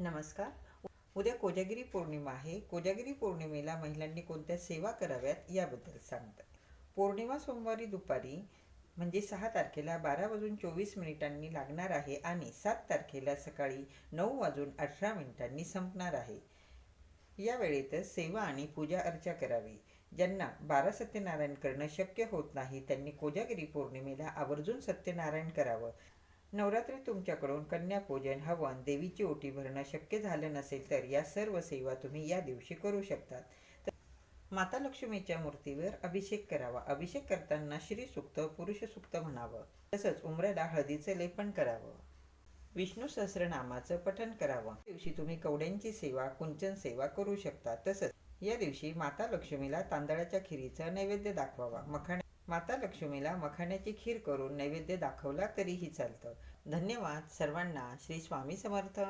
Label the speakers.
Speaker 1: नमस्कार. उद्या कोजागिरी पौर्णिमा आहे. कोजागिरी पौर्णिमेला महिलांनी कोणत्या सेवा कराव्यात याबद्दल सांगतात पौर्णिमा सोमवारी दुपारी म्हणजे सहा तारखेला बारा वाजून चोवीस मिनिटांनी लागणार आहे आणि सात तारखेला सकाळी नऊ वाजून अठरा मिनिटांनी संपणार आहे. या वेळेतच सेवा आणि पूजा अर्चा करावी. ज्यांना बारा सत्यनारायण करणं शक्य होत नाही त्यांनी कोजागिरी पौर्णिमेला आवर्जून सत्यनारायण करावं. नवरात्री तुमच्याकडून कन्यापूजन हवन देवीची ओटी भरणं शक्य झालं नसेल तर या सर्व सेवा तुम्ही या दिवशी करू शकतात. माता लक्ष्मीच्या मूर्तीवर अभिषेक करावा. अभिषेक करताना श्री सुक्त पुरुष सुक्त म्हणावं. तसंच उमऱ्याला हळदीचं लेपन करावं. विष्णू सहस्रनामाचं पठण करावं. दिवशी तुम्ही कवड्यांची सेवा कुंचन सेवा करू शकता. तसंच या दिवशी माता लक्ष्मीला तांदळाच्या खिरीचा नैवेद्य दाखवावा. मखण माता लक्ष्मीला मखाण्याची खीर करून नैवेद्य दाखवला तरीही चालतं. धन्यवाद सर्वांना. श्री स्वामी समर्थ.